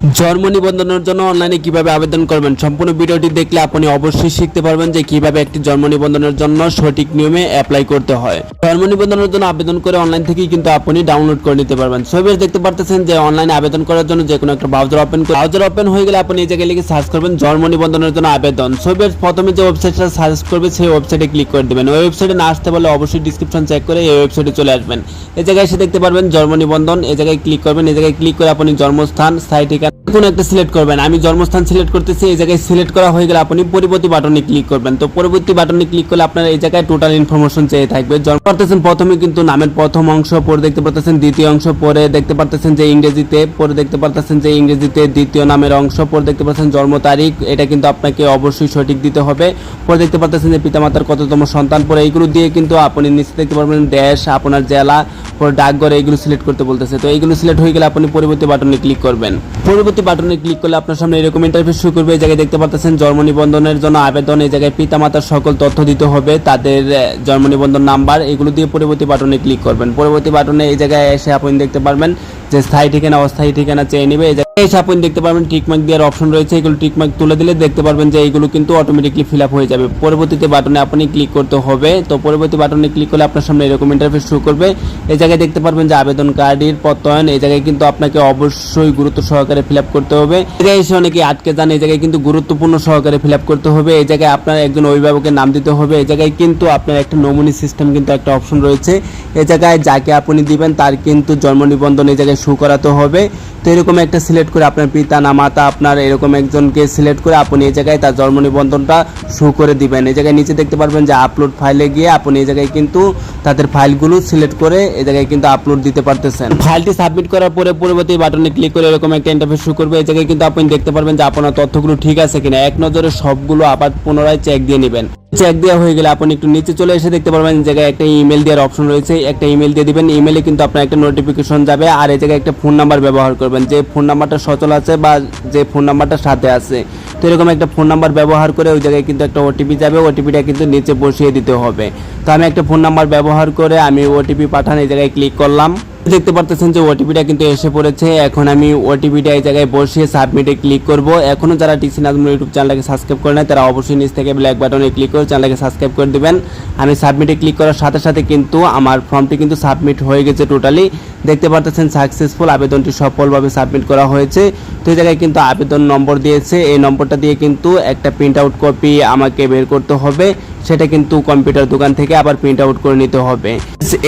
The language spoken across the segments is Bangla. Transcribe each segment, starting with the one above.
জন্ম নিবন্ধনের জন্য অনলাইনে কীভাবে আবেদন করবেন? সম্পূর্ণ ভিডিওটি দেখলে আপনি অবশ্যই শিখতে পারবেন যে কীভাবে একটি জন্ম নিবন্ধনের জন্য সঠিক নিয়মে অ্যাপ্লাই করতে হয়। জন্ম নিবন্ধনের জন্য আবেদন করে অনলাইন থেকেই কিন্তু আপনি ডাউনলোড করে নিতে পারবেন। ছবি দেখতে পারতেছেন যে অনলাইনে আবেদন করার জন্য যে কোনো একটা ব্রাউজার ওপেন ব্রাউজার ওপেন হয়ে গেলে আপনি এই জায়গায় লিখে সার্চ করবেন জন্ম নিবন্ধনের জন্য আবেদন। ছবির প্রথমে যে ওয়েবসাইটটা সার্চ করবে, সেই ওয়েবসাইটে ক্লিক করে দেবেন। ওই ওয়েবসাইটে না আসতে পারলে অবশ্যই ডিসক্রিপশন চেক করে এই ওয়েবসাইটে চলে আসবেন। এই জায়গায় এসে দেখতে পারবেন জন্ম নিবন্ধন। এই জায়গায় ক্লিক করবেন। এই জায়গায় ক্লিক করে আপনি জন্মস্থান স্থায়ী কোনো একটা সিলেক্ট করবেন। আমি জন্মস্থান সিলেক্ট করতেছি, এই জায়গায় সিলেক্ট করা হয়ে গেলে আপনি পরবর্তী বাটনে ক্লিক করবেন। তো পরবর্তী বাটনে ক্লিক করলে আপনার এই জায়গায় টোটাল ইনফরমেশন চেয়ে থাকবে। জন্ম পারতেছেন প্রথমে কিন্তু নামের প্রথম অংশ, পরে দেখতে পারতেছেন দ্বিতীয় অংশ, পরে দেখতে পারতেছেন যে ইংরেজিতে, পরে দেখতে পারতেছেন যে ইংরেজিতে দ্বিতীয় নামের অংশ, পরে দেখতে পাচ্ছেন জন্ম তারিখ, এটা কিন্তু আপনাকে অবশ্যই সঠিক দিতে হবে। পরে দেখতে পারতেছেন যে পিতামাতার কততম সন্তান, পরে এইগুলো দিয়ে কিন্তু আপনি নিচে দেখতে পারবেন দেশ, আপনার জেলা, পরে ডাকঘর, এইগুলো সিলেক্ট করতে বলতেছে। তো এইগুলো সিলেক্ট হয়ে গেলে আপনি পরবর্তী বাটনে ক্লিক করবেন। পরবর্তী বাটনে ক্লিক করলে আপনার সামনে এরকম ইন্টারফেস শুরু করবে। এই জায়গায় দেখতে পাচ্ছেন জন্ম নিবন্ধনের জন্য আবেদন, এই জায়গায় পিতামাতার সকল তথ্য দিতে হবে, তাদের জন্ম নিবন্ধন নাম্বার এগুলো দিয়ে পরবর্তী বাটনে ক্লিক করবেন। পরবর্তী বাটনে এই জায়গায় এসে আপনি দেখতে পারবেন যে স্থায়ী ঠিকানা, অস্থায়ী ঠিকানা চেয়ে নেবে। এই আপনি দেখতে পারবেন টিকমার্ক দেওয়ার অপশন রয়েছে। এগুলো টিকমার্ক তুলে দিলে দেখতে পারবেন যে এইগুলো কিন্তু অটোমেটিকলি ফিল আপ হয়ে যাবে। পরবর্তীতে বাটনে আপনি ক্লিক করতে হবে। তো পরবর্তী বাটনে ক্লিক করলে আপনার সামনে এরকম ইন্টারফেস শুরু করবে। এই জায়গায় দেখতে পারবেন যে আবেদন কার্ডের প্রত্যয়ন এই জায়গায় কিন্তু আপনাকে অবশ্যই গুরুত্ব সহকারে ফিল আপ করতে হবে। জায়গায় এসে অনেকে আটকে যান, এই জায়গায় কিন্তু গুরুত্বপূর্ণ সহকারে ফিল আপ করতে হবে। এই জায়গায় আপনার একজন অভিভাবকের নাম দিতে হবে। এই জায়গায় কিন্তু আপনার একটা নমুনি সিস্টেম কিন্তু একটা অপশন রয়েছে। এই জায়গায় যাকে আপনি দিবেন তার কিন্তু জন্ম নিবন্ধন এই জায়গায় শু করাতে হবে। তো এরকম একটা সিলেক্ট করে আপনার পিতা না মাতা আপনার এরকম একজনকে সিলেক্ট করে আপনি এই জায়গায় তার জন্ম নিবন্ধনটা শু করে দিবেন। এই জায়গায় নিচে দেখতে পারবেন যে আপলোড ফাইলে গিয়ে আপনি এই জায়গায় কিন্তু তাদের ফাইলগুলো সিলেক্ট করে এই জায়গায় কিন্তু আপলোড দিতে পারতেছেন। ফাইলটি সাবমিট করার পরে পরবর্তী বাটনে ক্লিক করে এরকম একটা ইন্টারফেস শুরু করবে। এই জায়গায় কিন্তু আপনি দেখতে পারবেন যে আপনার তথ্যগুলো ঠিক আছে কিনা। এক নজরে সবগুলো আবার পুনরায় চেক দিয়ে নেবেন। চেক দেওয়া হয়ে গেলে আপনি একটু নিচে চলে এসে দেখতে পারবেন জায়গায় একটা ইমেল দেওয়ার অপশন রয়েছে। একটা ইমেল দিয়ে দিবেন। ইমেলে কিন্তু আপনার একটা নোটিফিকেশন যাবে আর এই জায়গায় একটা ফোন নাম্বার ব্যবহার করবেন। যে ফোন নাম্বারটা সচল আছে বা যে ফোন নাম্বারটা সাথে আছে। তো এরকম একটা ফোন নাম্বার ব্যবহার করে ওই জায়গায় কিন্তু একটা ওটিপি যাবে। ওটিপিটা কিন্তু নিচে বসিয়ে দিতে হবে। তো আমি একটা ফোন নাম্বার ব্যবহার করে আমি ওটিপি পাঠান, এই জায়গায় ক্লিক করলাম। দেখতে পারতেছেন যে ওটিপিটা কিন্তু এসে পড়েছে। এখন আমি ওটিপিটা এই জায়গায় বসিয়ে সাবমিটে ক্লিক করব। এখনও যারা টিসি নাজমুল ইউটিউব চ্যানেলটাকে সাবস্ক্রাইব করে নেয় তারা অবশ্যই নিচ থেকে ব্ল্যাক বাটনে ক্লিক করে চ্যানেলটাকে সাবস্ক্রাইব করে দেবেন। আমি সাবমিটে ক্লিক করার সাথে সাথে কিন্তু আমার ফর্মটি কিন্তু সাবমিট হয়ে গেছে টোটালি। দেখতে পারতেছেন সাকসেসফুল, আবেদনটি সফলভাবে সাবমিট করা হয়েছে। তো এই জায়গায় কিন্তু আবেদন নম্বর দিয়েছে। এই নম্বরটা দিয়ে কিন্তু একটা প্রিন্ট আউট কপি আমাকে বের করতে হবে। সেটা কিন্তু কম্পিউটার দোকান থেকে আবার প্রিন্ট আউট করে নিতে হবে।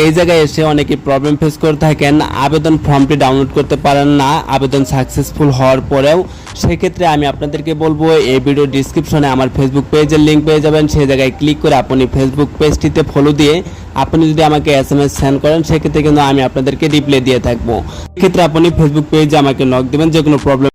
এই জায়গায় এসে অনেকে প্রবলেম ফেস করে থাকেন। আবেদন ফর্মটি ডাউনলোড করতে পারেন না। আবেদন সাকসেসফুল হওয়ার পরেও সেক্ষেত্রে আমি আপনাদেরকে বলব, এই ভিডিও ডিসক্রিপশনে আমার ফেসবুক পেজের লিঙ্ক পেয়ে যাবেন। সেই জায়গায় ক্লিক করে আপনি ফেসবুক পেজটিতে ফলো দিয়ে আপনি যদি আমাকে এস এম এস সেন্ড করেন, সেক্ষেত্রে কিন্তু আমি আপনাদেরকে রিপ্লাই দিয়ে থাকব। সেক্ষেত্রে আপনি ফেসবুক পেজে আমাকে নক দেবেন যে কোনো প্রবলেম